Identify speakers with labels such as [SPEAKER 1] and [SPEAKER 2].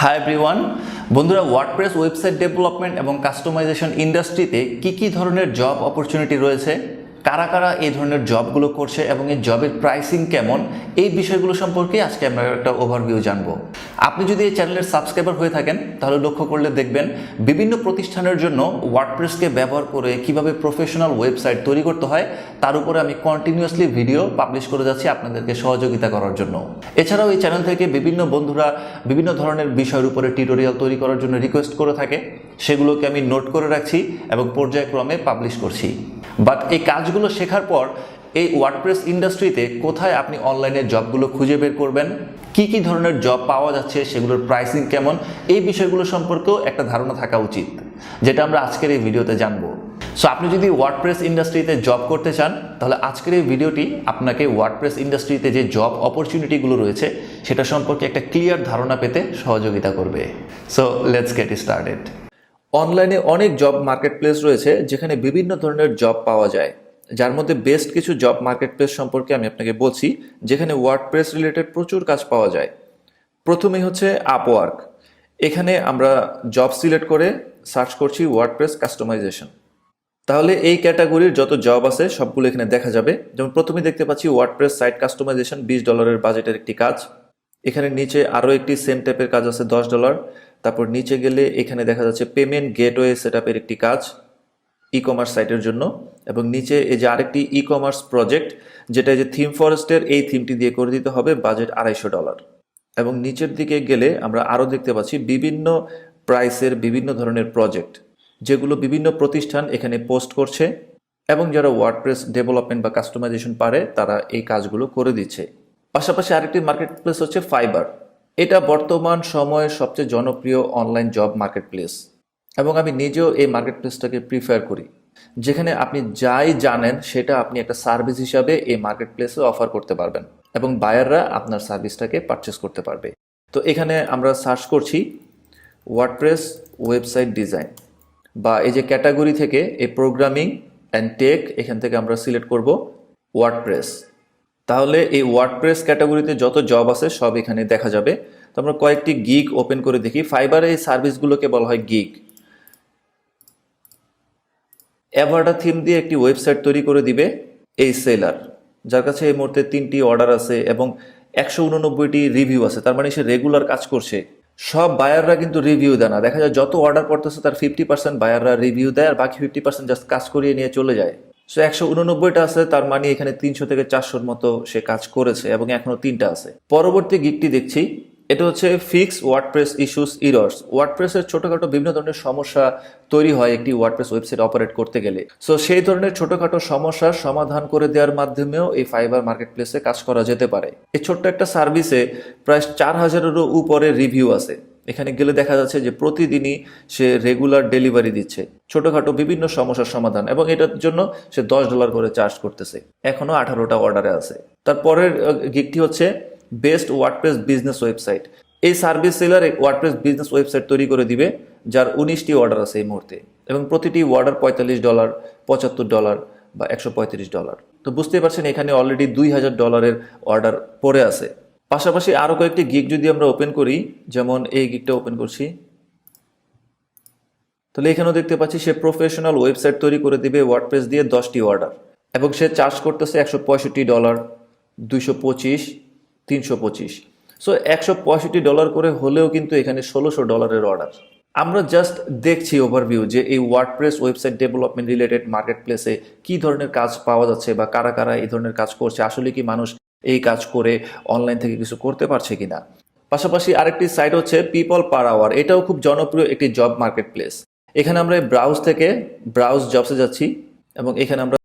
[SPEAKER 1] High everyone বন্ধুরা WordPress website development এবং customisation ইন্ডাস্ট্রিতে কি কি ধরনের জব অপরচুনিটি রয়েছে? কারা কারা এই ধরনের জবগুলো করছে এবং এই জবের প্রাইসিং কেমন, এই বিষয়গুলো সম্পর্কে আজকে আমরা একটা ওভারভিউ জানব। আপনি যদি এই চ্যানেলের সাবস্ক্রাইবার হয়ে থাকেন, তাহলে লক্ষ্য করলে দেখবেন বিভিন্ন প্রতিষ্ঠানের জন্য ওয়ার্ডপ্রেসকে ব্যবহার করে কীভাবে প্রফেশনাল ওয়েবসাইট তৈরি করতে হয়, তার উপরে আমি কন্টিনিউয়াসলি ভিডিও পাবলিশ করে যাচ্ছি আপনাদেরকে সহযোগিতা করার জন্য। এছাড়াও এই চ্যানেল থেকে বিভিন্ন বন্ধুরা বিভিন্ন ধরনের বিষয়ের উপরে টিউটোরিয়াল তৈরি করার জন্য রিকোয়েস্ট করে থাকে, সেগুলোকে আমি নোট করে রাখছি এবং পর্যায়ক্রমে পাবলিশ করছি। বাট এই কাজগুলো শেখার পর এই ওয়ার্ডপ্রেস ইন্ডাস্ট্রিতে কোথায় আপনি অনলাইনে জবগুলো খুঁজে বের করবেন? কি কি ধরনের জব পাওয়া যাচ্ছে? সেগুলোর প্রাইসিং কেমন? এই বিষয়গুলো সম্পর্কেও একটা ধারণা থাকা উচিত, যেটা আমরা আজকের এই ভিডিওতে জানব। সো আপনি যদি ওয়ার্ডপ্রেস ইন্ডাস্ট্রিতে জব করতে চান, তাহলে আজকের এই ভিডিওটি আপনাকে ওয়ার্ডপ্রেস ইন্ডাস্ট্রিতে যে জব অপরচুনিটিগুলো রয়েছে, সেটা সম্পর্কে একটা ক্লিয়ার ধারণা পেতে সহযোগিতা করবে। সো লেটস গেট স্টার্টেড অনলাইনে অনেক জব মার্কেট প্লেস রয়েছে যেখানে বিভিন্ন ধরনের জব পাওয়া যায়। যার মধ্যে বেস্ট কিছু জব মার্কেট প্লেস সম্পর্কে আমি আপনাকে বলছি, যেখানে ওয়ার্ড প্রেস রিলেটেড প্রচুর কাজ পাওয়া যায়। প্রথমেই হচ্ছে আপওয়ার্ক এখানে আমরা জব সিলেক্ট করে সার্চ করছি ওয়ার্ড প্রেস কাস্টমাইজেশন তাহলে এই ক্যাটাগরির যত জব আছে, সবগুলো এখানে দেখা যাবে। যেমন প্রথমে দেখতে পাচ্ছি ওয়ার্ডপ্রেস সাইট কাস্টমাইজেশন বিশ ডলারের বাজেটের একটি কাজ। এখানে নিচে আরও একটি সেম টাইপের কাজ আছে, দশ ডলার তারপর নিচে গেলে এখানে দেখা যাচ্ছে পেমেন্ট গেটওয়ে সেট একটি কাজ ই কমার্স সাইটের জন্য। এবং নিচে এই যে আরেকটি ই কমার্স প্রজেক্ট যেটা যে থিম ফরেস্টের এই থিমটি দিয়ে করে দিতে হবে বাজেট আড়াইশো ডলার এবং নিচের দিকে গেলে আমরা আরও দেখতে পাচ্ছি বিভিন্ন প্রাইসের বিভিন্ন ধরনের প্রজেক্ট যেগুলো বিভিন্ন প্রতিষ্ঠান এখানে পোস্ট করছে। এবং যারা ওয়ার্ডপ্রেস ডেভেলপমেন্ট বা কাস্টমাইজেশন পারে, তারা এই কাজগুলো করে দিচ্ছে। পাশাপাশি আরেকটি মার্কেট প্লেস হচ্ছে ফাইবার এটা বর্তমান সময়ের সবচেয়ে জনপ্রিয় অনলাইন জব মার্কেট প্লেস এবং আমি নিজেও এই মার্কেট প্লেসটাকে প্রিফার করি। যেখানে আপনি যাই জানেন, সেটা আপনি একটা সার্ভিস হিসাবে এই মার্কেট প্লেসে অফার করতে পারবেন। এবং বায়াররা আপনার সার্ভিসটাকে পারচেস করতে পারবে। তো এখানে আমরা সার্চ করছি ওয়ার্ডপ্রেস ওয়েবসাইট ডিজাইন বা এই যে ক্যাটাগরি থেকে এই প্রোগ্রামিং অ্যান্ড টেক এখান থেকে আমরা সিলেক্ট করব ওয়ার্ডপ্রেস তাহলে এই ওয়ার্ডপ্রেস ক্যাটাগরিতে যত জব আছে সব এখানে দেখা যাবে। তো আমরা কয়েকটি গিগ ওপেন করে দেখি। ফাইবারে এই সার্ভিসগুলোকে বলা হয় গিগ অ্যাভার্টা থিম দিয়ে একটি ওয়েবসাইট তৈরি করে দিবে এই সেলার যার কাছে এই মুহূর্তে তিনটি অর্ডার আছে এবং একশো উননব্বইটি রিভিউ আছে। তার মানে সে রেগুলার কাজ করছে। সব বায়াররা কিন্তু রিভিউ দেয় না। দেখা যায় যত অর্ডার করতেছে, তার ফিফটি পার্সেন্ট বায়াররা রিভিউ দেয় আর বাকি ফিফটি পার্সেন্ট জাস্ট কাজ করিয়ে নিয়ে চলে যায়। সো একশো উননব্বইটা আছে, তার মানে এখানে তিনশো থেকে চারশোর মতো সে কাজ করেছে এবং এখনও তিনটা আছে। পরবর্তী গিকটি দেখছি। এটা হচ্ছে ফিক্স ওয়ার্ডপ্রেস ইস্যুস ইরর্স ওয়ার্ডপ্রেসের ছোটখাটো বিভিন্ন ধরনের সমস্যা তৈরি হয় একটি ওয়ার্ডপ্রেস ওয়েবসাইট অপারেট করতে গেলে। সো সেই ধরনের ছোটখাটো সমস্যার সমাধান করে দেওয়ার মাধ্যমেও এই ফাইবার মার্কেট প্লেসে কাজ করা যেতে পারে। এই ছোট্ট একটা সার্ভিসে প্রায় চার হাজারেরও উপরে রিভিউ আছে। এখানে গেলে দেখা যাচ্ছে যে প্রতিদিনই সে রেগুলার ডেলিভারি দিচ্ছে। ছোটখাটো বিভিন্ন সমস্যার সমাধান এবং এটার জন্য সে দশ ডলার করে চার্জ করতেছে। এখনও আঠারোটা অর্ডারে আছে। তারপরের গিকটি হচ্ছে বেস্ট ওয়ার্ডপ্রেস বিজনেস ওয়েবসাইট এই service seller WordPress business website তৈরি করে দিবে, যার উনিশটি অর্ডার আছে এই মুহূর্তে এবং প্রতিটি অর্ডার পঁয়তাল্লিশ ডলার পঁচাত্তর ডলার বা একশো পঁয়ত্রিশ ডলার তো বুঝতেই পারছেন, এখানে অলরেডি দুই হাজার ডলারের অর্ডার পড়ে আছে। পাশাপাশি আরও কয়েকটি গিগ যদি আমরা ওপেন করি, যেমন এই গিগটা ওপেন করছি। তাহলে এখানেও দেখতে পাচ্ছি সে প্রফেশনাল ওয়েবসাইট তৈরি করে দিবে ওয়ার্ডপ্রেস দিয়ে দশটি অর্ডার এবং সে চার্জ করতেছে একশো পঁয়ষট্টি ডলার দুইশো পঁচিশ, তিনশো পঁচিশ। সো একশো পঁয়ষট্টি ডলার করে হলেও কিন্তু এখানে ষোলোশো ডলারের অর্ডার আমরা জাস্ট দেখছি ওভারভিউ যে এই ওয়ার্ডপ্রেস ওয়েবসাইট ডেভেলপমেন্ট রিলেটেড মার্কেট প্লেসে কী ধরনের কাজ পাওয়া যাচ্ছে বা কারা কারা এই ধরনের কাজ করছে, আসলে কি মানুষ এই কাজ করে অনলাইন থেকে কিছু করতে পারছে কিনা। পাশাপাশি আরেকটি সাইট হচ্ছে পিপল পার আওয়ার এটাও খুব জনপ্রিয় একটি জব মার্কেট প্লেস এখানে আমরা ব্রাউজ থেকে ব্রাউজ জবসে যাচ্ছি এবং এখানে আমরা